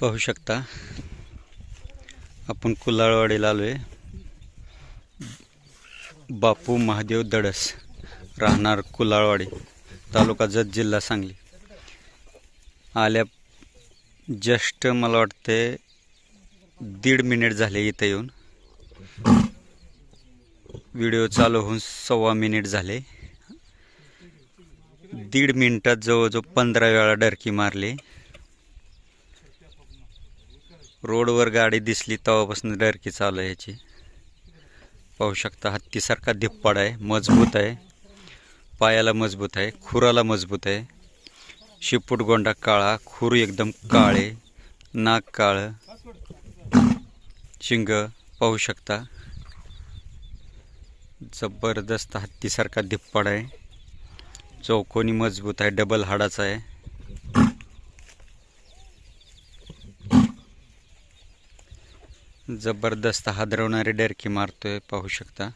पाहू शकता. आपण कुलाळवाडीला आलो आहे बापू महादेव दडस राहणार कुलाळवाडी तालुका जत जिल्हा सांगली. आल्या जस्ट मला वाटते दीड मिनिट झाले इथं येऊन. व्हिडिओ चालू होऊन सव्वा मिनिट झाले. दीड मिनिटात जवळजवळ पंधरा वेळा डरकी मारली. रोडवर गाडी दिसली तेव्हापासून डरकी चालू आहे याची. पाहू शकता हत्तीसारखा धिप्पाड आहे मजबूत आहे. पायाला मजबूत आहे खुराला मजबूत आहे. शिपूट गोंडा काळा खूर एकदम काळे नाक काळं. शिंग पाहू शकता. जबरदस्त हत्तीसारखा धिप्पाड आहे. चौकोनी मजबूत आहे डबल हाडाचा आहे. जबरदस्त हादरवणारी डरकी मारतोय पाहू शकता.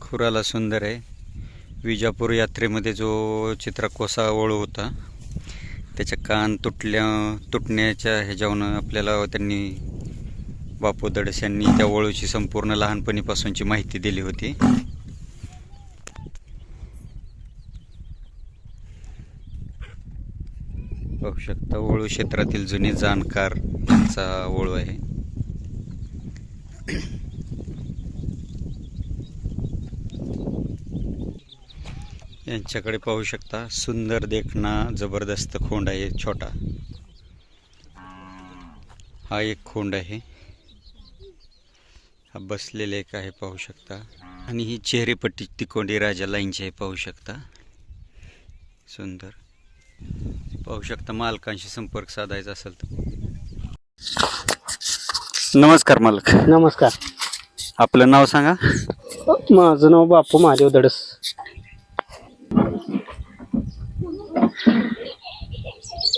खुराला सुंदर आहे. विजापूर यात्रेमध्ये जो चित्रकोसा वळू होता त्याच्या कान तुटल्या तुटण्याच्या ह्याच्यावरून आपल्याला त्यांनी बापू दडस यांनी त्या ओळूची संपूर्ण लहानपणीपासूनची माहिती दिली होती. पाहू शकता वळू क्षेत्रातील जुने जाणकार यांचा वळू आहे. यांच्याकडे पाहू शकता सुंदर देखणा जबरदस्त खोंड आहे छोटा. हा एक खोंड आहे. हा बसलेला एक आहे पाहू शकता. आणि ही चेहरेपट्टी तिकोंडी राजा लाईनची आहे पाहू शकता. सुंदर. पाहू शकता मालकांशी संपर्क साधायचा असेल तर. नमस्कार मालक. नमस्कार. आपलं नाव सांगा. माझं नाव बापू महादेव दडस.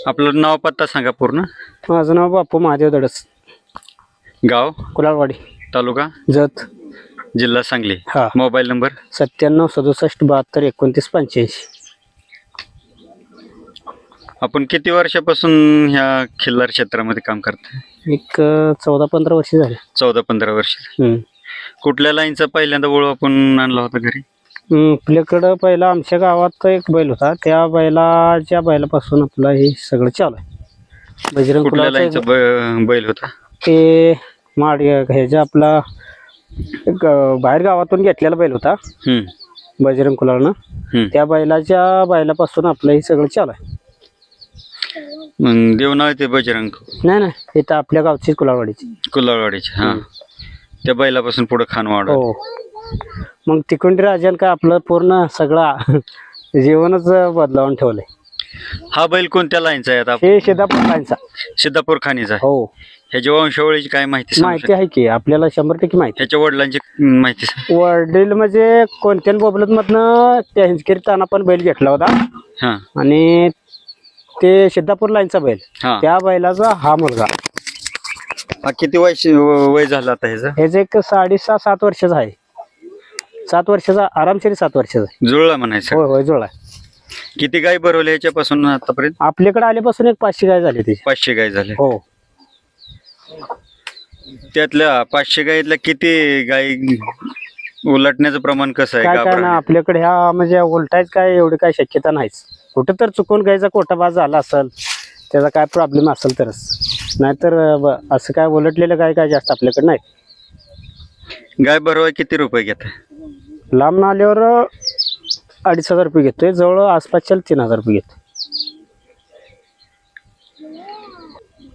आपलं नाव पत्ता सांगा पूर्ण. माझं नाव बापू महादेव दडस. गाव? कुलाळवाडी तालुका? जत. जिल्हा सांगली. हा. Mobile number? सत्त्याण्णव सदुसष्ट बहात्तर एकोणतीस पंच्याऐंशी. आपण किती वर्षापासून ह्या खिल्लार क्षेत्रामध्ये काम करतोय? एक चौदा पंधरा वर्ष झाले. चौदा पंधरा वर्ष हम्म. कुठल्या लाईनचा पहिल्यांदा ओळख आपण आणला होता घरी? हम्म, आपल्याकडं पहिला आमच्या गावात एक बैल होता. त्या बैलाच्या बैलापासून आपलं हे सगळं चालू आहे. बजरंग कुठल्या कुलाचं लाईनचा ब- बैल होता? ते माड ह्याच्या आपला एक, अं, बाहेर गावातून घेतलेला बैल होता. हम्म, बजरंग कुलाळनं हम्म. त्या बैलाच्या बैलापासून आपलं हे सगळं चालू आहे. मग देवनाळ ते बजरंग. नाही नाही इथं आपल्या गावची कुलाळवाडीची कुलाळवाडीचे हा. त्या बैलापासून पुढे खानवाड हो. मग तिकोंडी राजान काय आपलं पूर्ण सगळा जीवनच बदलावून ठेवलंय. हा बैल कोणत्या लाईनचा आहे आता? हे शेदापूरचा सिद्धापूर खानीचा आहे. हो. ह्याच्या वंशावळीची काय माहिती सांगू माहिती शकता? आहे की आपल्याला शंभर टक्के माहिती. ह्याच्या वडिलांची माहिती सांग. वडील म्हणजे कोणत्या बोबलत मधनं त्या हिंजकेरी ताना पण बैल घेतला होता. हा. आणि ते सिद्धापूर लाईनचा बैल. हा. त्या बैलाचा हा मुलगा. हा किती वय वय झालं आता ह्याचं? ह्याचं एक साडेसहा सात वर्षाचा आहे. सात वर्षाचा आरामशीर सात वर्षाचा आहे. जुळला म्हणायचं. होय होय जुळला आहे. किती गाय भरवल्या ह्याच्यापासून आतापर्यंत? आपल्याकडे आल्यापासून एक पाचशे गाय झाली त्याची पाचशे गाय झाल्या हो. त्यातल्या पाचशे गायीतल्या किती गाय उलटण्याचं प्रमाण कसं आहे काय काय ना गाभराने? आपल्याकडे ह्या म्हणजे उलटायच काय एवढी काय शक्यता नाहीच. कुठं तर चुकून गायचा कोटाबाज झाला असेल त्याचा काय प्रॉब्लेम असेल तरच. नाहीतर ब- असं काय उलटलेलं काय काय जास्त आपल्याकडे नाही. गाय भरवाय किती रुपये घेत? लांब आल्यावर अं, अडीच हजार रुपये घेतोय जवळ आसपासच्या तीन हजार रुपये घेतोय.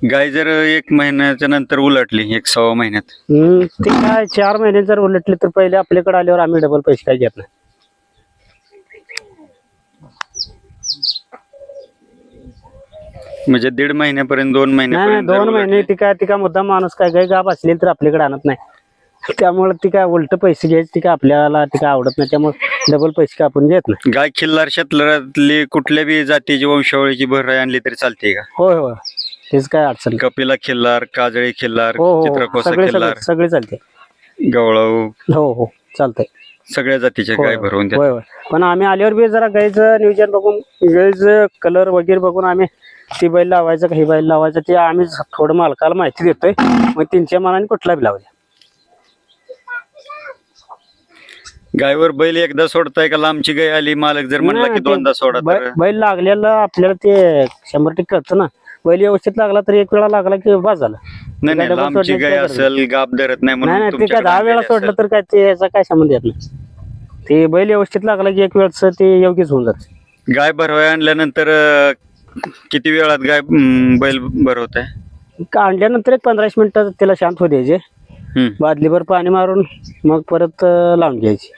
गाय जर एक महिन्याच्या नंतर उलटली एक सव्वा महिन्यात? हम्म, ते काय चार महिने जर उलटले तर पहिले आपल्याकडे आल्यावर आम्ही डबल पैसे काय घेत नाही. म्हणजे दीड महिन्यापर्यंत दोन नाही नाही महिन्यापर्यंत दोन महिने ती काय ती काय मुद्दा माणूस काय गाय गाप असली तर आपल्याकडे आणत नाही. त्यामुळे ती काय उलट पैसे घ्यायची ती काय आपल्याला ती काय आवडत नाही. त्यामुळे डबल पैसे काय आपण घेत नाही. गाय खिल्लार क्षेत्रातली कुठल्या बी जातीची वंशावळीची भर आणली तरी चालते का? होय होय. तेच काय अडचण नाही. कपिला खिल्लार काजळी खिल्लार हो हो चित्रकोसा सगळे खिल्लार. सगळे सगळे चालते. गवळाऊ. हो हो. चालतंय. सगळ्या जातीच्या गाय भरवून द्या होय होय. पण आम्ही आल्यावर बी जरा गाईचं नियोजन बघून गाईचं कलर वगैरे बघून आम्ही ती बैल लावायचं का ही बैल लावायचं ते आम्ही थोडं मालकाला माहिती देतोय. मग त्यांच्या मनाने कुठला बी लावूया गायवर बैल एकदा सोडताय का लांबची गाय आली मालक जर म्हणला की दोनदा सोडा तर? बैल लागलेलं आपल्याला ते शंभर टक्के कळतं ना. बैल व्यवस्थित लागला तर एक वेळा लागला की बस झालं. नाही नाही लांबची गाय असेल गाप धरत नाही नाही म्हणून नाही ते काय तुमच्याकडे दहा वेळा आणलेली सोडलं असेल. तर काय ते याचा काय संबंध येत नाही. ते बैल व्यवस्थित लागला की एक वेळच ते योग्यच होऊन जाते. गाय भरवाय आणल्यानंतर अं, किती वेळात गाय हम्म, बैल भरवत आहे का आणल्यानंतर एक पंधराशे मिनिटं त्याला शांत होऊ द्यायचे. बादलीभर पाणी मारून मग परत अं, लावून घ्यायची.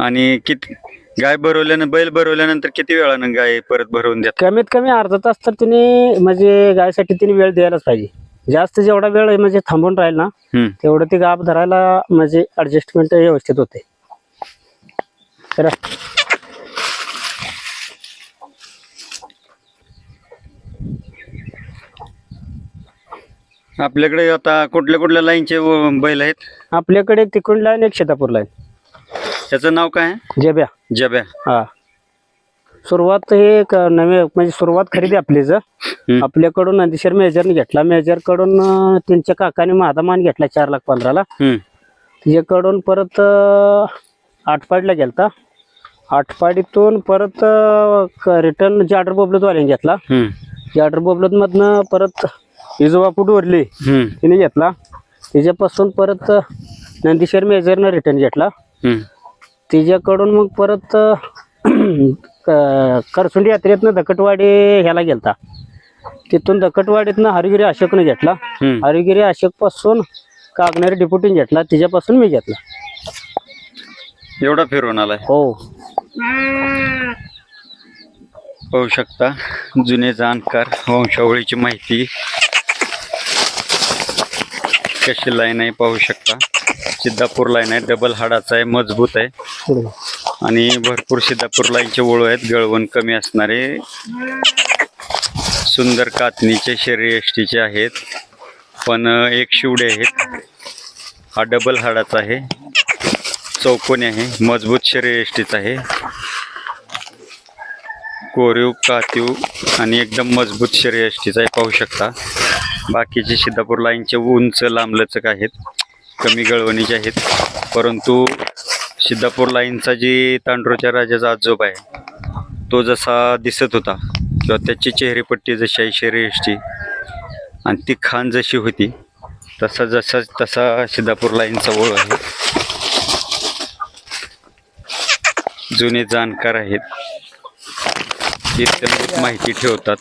आणि किती गाय भरवल्यानं बैल भरवल्यानंतर किती वेळानं गाय परत भरवून द्या कमीत कमी अर्धा तास तर तिने म्हणजे गायसाठी तिने वेळ द्यायलाच पाहिजे. जास्त जेवढा वेळ आहे म्हणजे थांबून राहील ना हम्म. तेवढं ती गाप धरायला म्हणजे ऍडजस्टमेंट व्यवस्थित होते. तर आपल्याकडे आता कुठल्या कुठल्या लाईनचे व- बैल आहेत? आपल्याकडे एक तिकुंड लाईन एक शेतापूर लाईन. त्याचं नाव काय आहे? जेब्या. जब्या. हा. सुरुवात हे नवे म्हणजे सुरुवात खरेदी आपलीच. आपल्याकडून नंदीशेर मेजरने घेतला. मेजरकडून अं, त्यांच्या काकाने माझा मान घेतला चार लाख पंधराला. हम्म. तिच्याकडून परत आठपाडीला गेलता. आठपाडीतून परत रिटर्न जाडर बोबलतवाल्याने घेतला. हम्म. जाडर बोबलतमधनं परत इजोबापू डोरली हम्म. तिने घेतला. तिच्यापासून परत नंदीशेर मेजरनं रिटर्न घेतला. हम्म. तिच्याकडून मग परत करसुंडी यात्रेतनं दकटवाडी ह्याला गेलता. तिथून दकटवाडीतनं हरिगिरी अशोकनं घेतला. हरिगिरी अशोकपासून कागनेर डिपुटीन घेतला. तिच्यापासून मी घेतला. एवढा फिरवून आलाय? हो. पाहू शकता जुने जाणकार वंशावळीची माहिती. कशी लाईन आहे पाहू शकता. सिद्धापूर लाईन आहे डबल हाडाचा आहे मजबूत आहे. आणि भरपूर सिद्धापूर लाईनचे ओळू आहेत गळवण कमी असणारे. सुंदर कातणीचे शरीर एष्टीचे आहेत. पण एक शिवडे आहेत. हा डबल हाडाचा आहे. चौकोनी आहे. मजबूत शरीर एष्टीचा आहे. कोरीव कातीव आणि एकदम मजबूत शरीर एष्टीचा आहे पाहू शकता. बाकीचे सिद्धापूर लाईनचे उंच लांबलचक आहेत. कमी गळवणीचे आहेत. परंतु सिद्धापूर लाईनचा जी तांडूरच्या राजाचा आजोबा आहे तो जसा दिसत होता किंवा त्याची चेहरेपट्टी जशी आहे शरीरची आणि ती खान जशी होती तसा जसा तसा सिद्धापूर लाईनचा ओळ आहे. जुने जाणकार आहेत ते माहिती ठेवतात.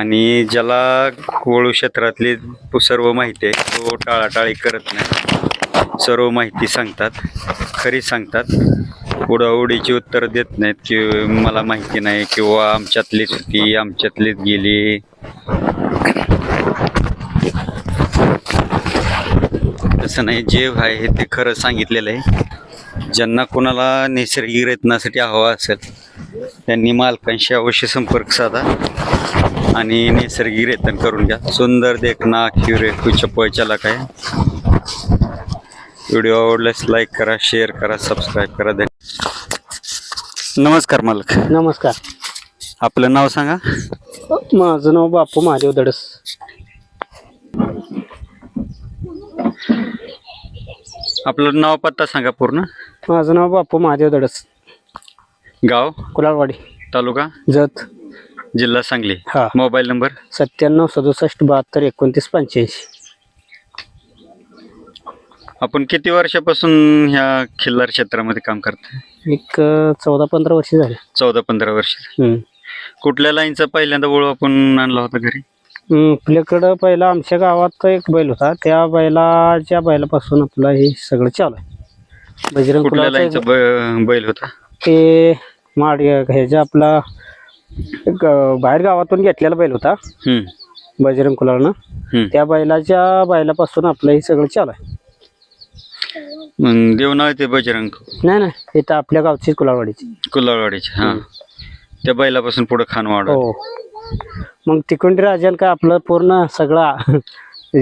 आणि ज्याला कोळू क्षेत्रातली सर्व माहिती आहे तो टाळाटाळी करत नाही. सर्व माहिती सांगतात खरी सांगतात. उडाउडीची उत्तर देत नाहीत की मला माहिती नाही किंवा आमच्यातलीच होती आमच्यातलीच गेली. तसं नाही जे आहे ते खरं सांगितलेलं आहे. ज्यांना कोणाला नैसर्गिक रत्नासाठी हवा असेल त्यांनी मालकांशी अवश्य संपर्क साधा. आणि नैसर्गिक रेतन करून घ्या. सुंदर देखना क्युरे चप्पळ चला काय व्हिडिओ आवडल्यास लाईक करा शेअर करा सबस्क्राईब करा. धन्यवाद नमस्कार मालक. नमस्कार. आपलं नाव सांगा. माझं नाव बापू महादेव दडस. आपलं नाव पत्ता सांगा पूर्ण. माझं नाव बापू महादेव दडस. गाव? कुलाळवाडी तालुका? जत. जिल्हा सांगली. हा. Mobile number? सत्त्याण्णव सदुसष्ट बहात्तर एकोणतीस पंच्याऐंशी. आपण किती वर्षापासून ह्या खिल्लार क्षेत्रामध्ये काम करतोय? एक चौदा पंधरा वर्ष झाले. चौदा पंधरा वर्ष. हम्म. कुठल्या लाईनचा पहिल्यांदा ओळख आपण आणला होता घरी? हम्म, आपल्याकडं पहिला आमच्या गावात एक बैल होता. त्या बैलाच्या बैलापासून आपलं हे सगळं चालू आहे. बजरंग कुठल्या कुलाचं लाईनचा ब- बैल होता? ते माड ह्याच्या आपला एक, अं, बाहेर गावातून घेतलेला बैल होता. हम्म, बजरंग कुलाळनं हम्म. त्या बैलाच्या बैलापासून आपलं हे सगळं चालू आहे. मग देवनाळ ते बजरंग. नाही नाही. इथं आपल्या गावची कुलाळवाडीची कुलाळवाडीचे हा. त्या बैलापासून पुढे खानवाड हो. मग तिकोंडी राजान काय आपलं पूर्ण सगळा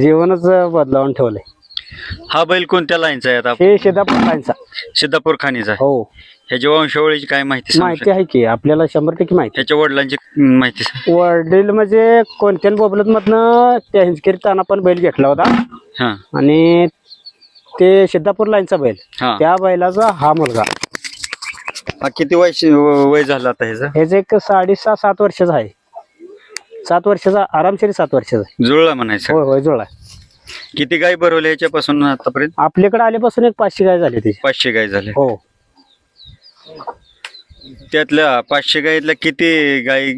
जीवनच बदलावून ठेवलंय. हा बैल कोणत्या लाईनचा आहे आता? हे शेतापूरचा सिद्धापूर खानीचा आहे. हो. ह्याच्या वंशावळीची काय माहिती सांगू माहिती आहे की आपल्याला शंभर टक्के माहिती. ह्याच्या वडिलांची हम्म, माहिती सांग. वडील म्हणजे कोणत्या बोबलत मधनं त्या हिंजकेरी ताना पण बैल घेतला होता. हा. आणि ते सिद्धापूर लाईनचा बैल. हा. त्या बैलाचा हा मुलगा. हा किती वय वय झालं आता ह्याचं? ह्याचं एक साडेसहा सात वर्षाचा आहे. सात वर्षाचा आरामशीर सात वर्षाचा आहे. जुळला म्हणायचं. होय होय जुळला किती गाय भरवल्या ह्याच्यापासून आतापर्यंत? आपल्याकडे आल्यापासून एक पाचशे गाय झाली ती पाचशे गाय झाले. हो. त्यातल्या पाचशे गायीतल्या किती गाय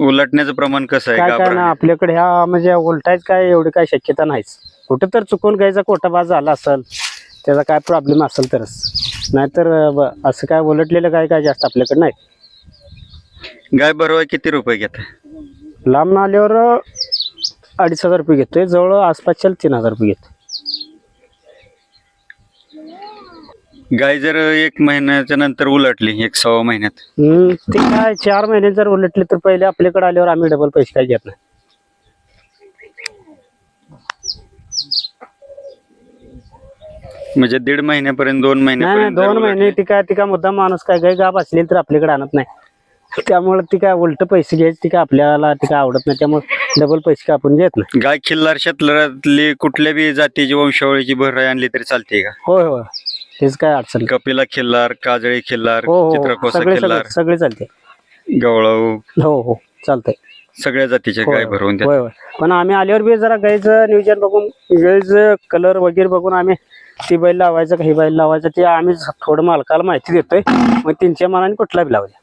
उलटण्याचं प्रमाण कसं आहे? काय काय ना आपल्याकडे ह्या म्हणजे उलटायच काय एवढी काय शक्यता नाहीच. कुठं तर चुकून गायचा कोटाबाज झाला असेल त्याचा काय प्रॉब्लेम असेल तरच. नाहीतर ब- असं काय उलटलेलं काय काय जास्त आपल्याकडे नाही. गाय भरवाय किती रुपये घेत? लांब आल्यावर अडीच हजार रुपये घेतोय जवळ आसपासच्या तीन हजार रुपये घेतो गाय जर एक महिन्याच्या नंतर उलटली एक सव्वा महिन्यात? हम्म, ते काय चार महिने जर उलटले तर पहिले आपल्याकडे आल्यावर आम्ही डबल पैसे काय घेत नाही. म्हणजे दीड महिन्यापर्यंत दोन नाही नाही महिन्यापर्यंत दोन महिने. ती काय ती काय मुद्दा माणूस काय गाय गाप असली तर आपल्याकडे आणत नाही. त्यामुळे ती काय उलट पैसे घ्यायची ती काय आपल्याला ती काय आवडत नाही. त्यामुळे डबल पैसे काय आपण घेत नाही. गाय खिल्लार शेतलारातली कुठल्या बी जातीची वंशावळीची भर आणली तरी चालते का? होय होय. तेच काय अडचण नाही. कपिला खिल्लार काजळी खिल्लार हो हो चित्रकोसा सगळे खिल्लार. सगळे सगळे चालते. गवळाऊ हो हो चालतंय. सगळ्या जातीच्या होय, गाय भरवून द्या होय होय. पण आम्ही आल्यावर बी जरा गायचं नियोजन बघून गायचं कलर वगैरे बघून आम्ही ती बैल लावायचं का ही बैल लावायचं ते आम्ही थोडं मालकाला माहिती देतोय. मग त्यांच्या मनाने कुठला बी लावूया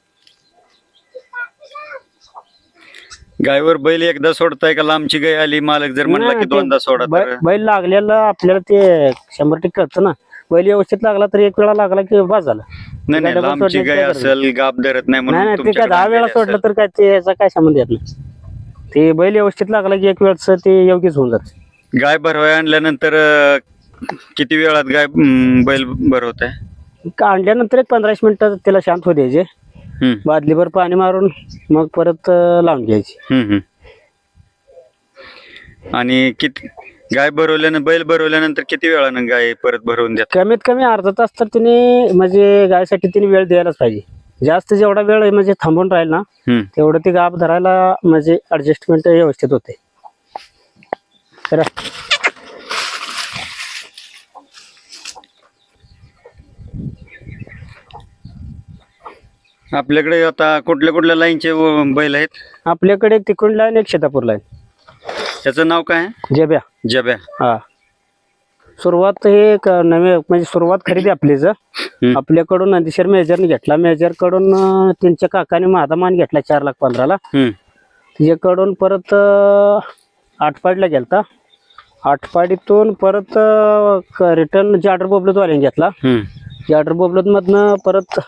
गायवर बैल एकदा सोडताय का? लांबची गाय आली मालक जर म्हणला की दोनदा सोडा तर. बै- बैल लागलेलं आपल्याला ते शंभर टक्के कळतं ना. बैल व्यवस्थित लागला तर एक वेळा लागला की बस झालं. नाही नाही डबल लांबची सोडण्याची गाय काय गरज असेल गाप धरत नाही नाही नाही म्हणून ते काय तुमच्याकडे दहा वेळा सोडलं. तर काय ते याचा काय संबंध येत नाही. ते बैल व्यवस्थित लागला की एक वेळच ते योग्यच होऊन जाते. गाय भरवाय आणल्यानंतर अं, किती वेळात गाय हम्म, बैल भरवत आहे का आणल्यानंतर एक पंधराशे मिनिटं त्याला शांत होऊ द्यायचे. बादलीभर पाणी मारून मग परत अं, लावून घ्यायची. आणि किती गाय भरवल्यानं बैल भरवल्यानंतर किती वेळानं गाय परत भरवून देत कमीत कमी अर्धा तास तर तिने म्हणजे गायसाठी तिने वेळ द्यायलाच पाहिजे. जास्त जेवढा वेळ म्हणजे थांबून राहील ना हम्म. तेवढं ती गाप धरायला म्हणजे ऍडजस्टमेंट व्यवस्थित होते. तर आपल्याकडे आता कुठल्या कुठल्या लाईनचे व- बैल आहेत? आपल्याकडे तिकोण लाईन एक शेतापूर लाईन. त्याचं नाव काय आहे? जेब्या. जब्या. हा. सुरुवात हे एक नवे म्हणजे सुरुवात खरेदी आपलीच. आपल्याकडून नंदीशर मेजरने घेतला. मेजरकडून अं, त्यांच्या काकाने माझा मान घेतला चार लाख पंधराला. हम्म. तिच्याकडून परत अं, आटपाडीला गेलता. आटपाडीतून परत रिटर्न जाडर बोबलतवाल्याने घेतला. हम्म. जाडर बोबलत मधनं परत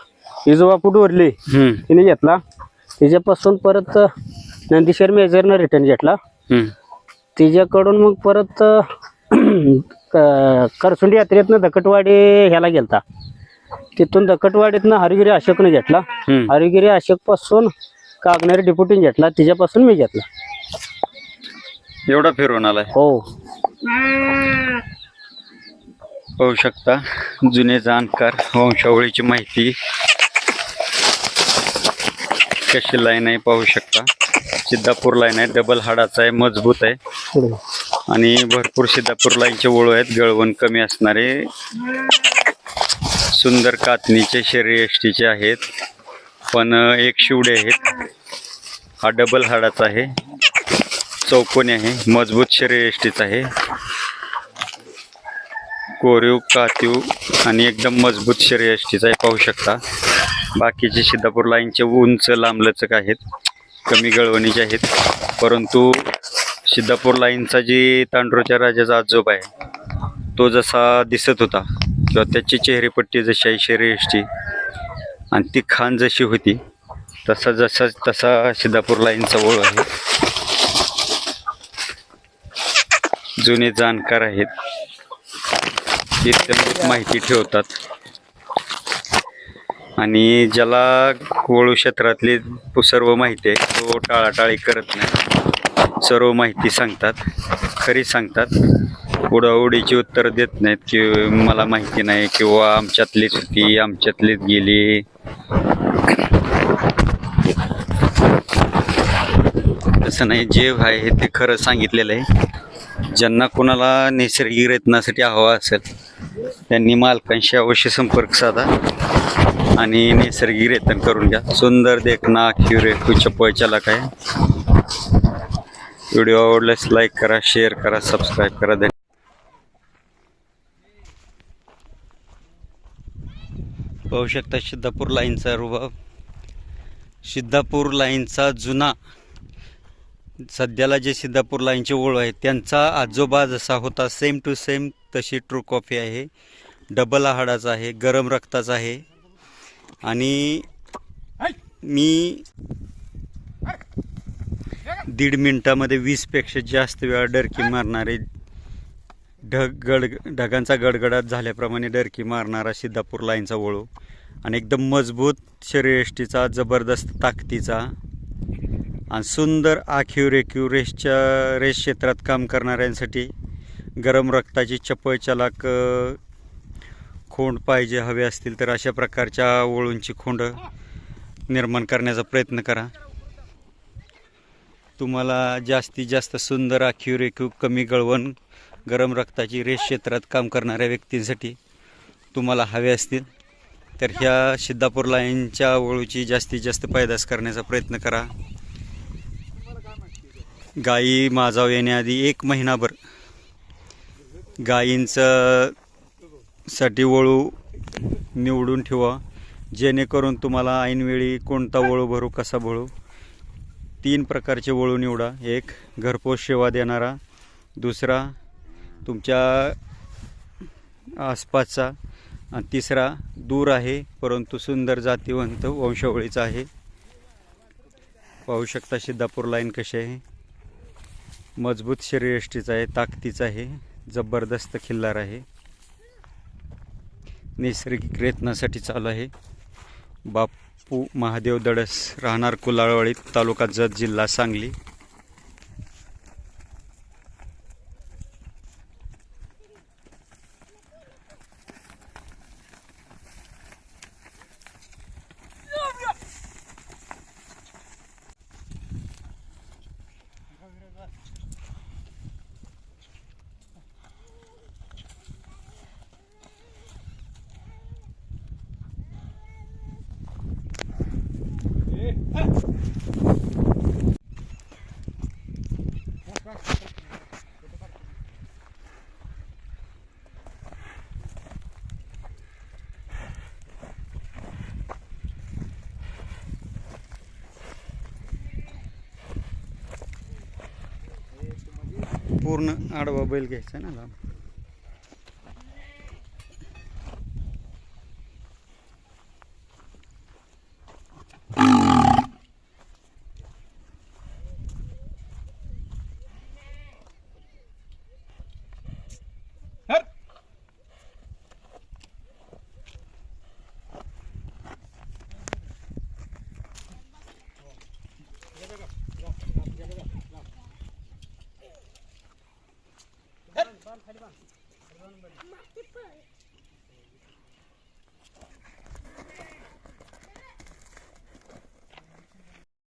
इजोबा उरली हम्म. तिने घेतला. तिच्यापासून परत नंदीशर मेजरनं रिटर्न घेतला. हम्म. तिच्याकडून मग परत करसुंडी यात्रेतनं दकटवाडी ह्याला गेलता. तिथून दकटवाडीतनं हरिगिरी अशोकने घेतला. हरिगिरी अशोकपासून कागणारी डिपुटीने घेतला. तिच्यापासून मी घेतला. एवढा फिरवून आलाय? हो. पाहू शकता जुने जाणकार वंशावळीची माहिती. कशी लाईन आहे पाहू शकता. सिद्धापूर लाईन आहे डबल हाडाचा आहे मजबूत आहे. आणि भरपूर सिद्धापूर लाईनचे ओळू आहेत गळवण कमी असणारे. सुंदर कातणीचे शरीर एष्टीचे आहेत. पण एक शिवडे आहेत. हा डबल हाडाचा आहे. चौकोनी आहे मजबूत शरीर एष्टीचा आहे. कोरीव कातीव आणि एकदम मजबूत शरीर एष्टीचा आहे पाहू शकता. बाकीचे सिद्धापूर लाईनचे उंच लांबलचक आहेत कमी गळवणीचे आहेत परंतु सिद्धापूर लाईनचा जी तांडूरच्या राजाचा आजोबा आहे तो जसा दिसत होता किंवा त्याची चेहरेपट्टी जशी आहे शरीरष्टी आणि ती खान जशी होती तसा जसा तसा सिद्धापूर लाईनचा ओळ आहे. जुने जाणकार आहेत ते माहिती ठेवतात. आणि ज्याला कोळू क्षेत्रातली सर्व माहिती आहे तो टाळाटाळी करत नाही. सर्व माहिती सांगतात खरी सांगतात. उडाउडीची उत्तर देत नाहीत की मला माहिती नाही किंवा आमच्यातलीच होती आमच्यातलीच गेली. तसं नाही जे आहे ते खरं सांगितलेलं आहे. ज्यांना कोणाला नैसर्गिक रत्नासाठी हवा असेल त्यांनी मालकांशी अवश्य संपर्क साधा. आणि नैसर्गिक रेतन करून घ्या. सुंदर देखना क्युरेकू चप्पल चला काय व्हिडिओ आवडल्यास लाईक करा शेअर करा सबस्क्राईब करा. धन्यवाद पाहू शकता सिद्धापूर लाईनचा रुबाब. सिद्धापूर लाईनचा जुना. सध्याला जे सिद्धापूर लाईनचे ओळ आहे त्यांचा आजोबा जसा होता सेम टू सेम तशी ट्रू कॉफी आहे. डबल हाडाचा आहे गरम रक्ताचा आहे. आणि मी दीड मिनिटामध्ये वीसपेक्षा जास्त वेळा डरकी मारणारे ढग गड ढगांचा गडगडाट झाल्याप्रमाणे डरकी मारणारा सिद्धापूर लाईनचा वळू. आणि एकदम मजबूत शरीरयष्टीचा जबरदस्त ताकदीचा आणि सुंदर आखीव रेखीव रेसच्या रेस क्षेत्रात काम करणाऱ्यांसाठी गरम रक्ताची चपळ चालाक खोंड पाहिजे हवे असतील तर अशा प्रकारच्या वळूंची खोंड निर्माण करण्याचा प्रयत्न करा. तुम्हाला जास्तीत जास्त सुंदर आखीव रेखीव कमी गळवण गरम रक्ताची रेस क्षेत्रात काम करणाऱ्या व्यक्तींसाठी तुम्हाला हवे असतील. तर ह्या सिद्धापूर लाईनच्या वळूची जास्तीत जास्त पैदास करण्याचा प्रयत्न करा. गायी माजाव येण्याआधी एक महिनाभर गायींचं साठी वळू निवडून ठेवा. जेणेकरून तुम्हाला ऐनवेळी कोणता वळू भरू कसा भरू? तीन प्रकारचे वळू निवडा. एक घरपोच सेवा देणारा. दुसरा तुमच्या आसपासचा. आणि तिसरा दूर आहे परंतु सुंदर जातीवंत वंशावळीचा आहे. पाहू शकता सिद्धापूर लाईन कशी आहे. मजबूत शरीरयष्टीचा आहे ताकदीचा आहे जबरदस्त खिल्लार आहे. नैसर्गिक प्रयत्नासाठी चालू आहे. बापू महादेव दडस राहणार कुलाळवाडी तालुका जत जिल्हा सांगली. पूर्ण आडवा बैल घ्यायचा ना लांब. खाली बांध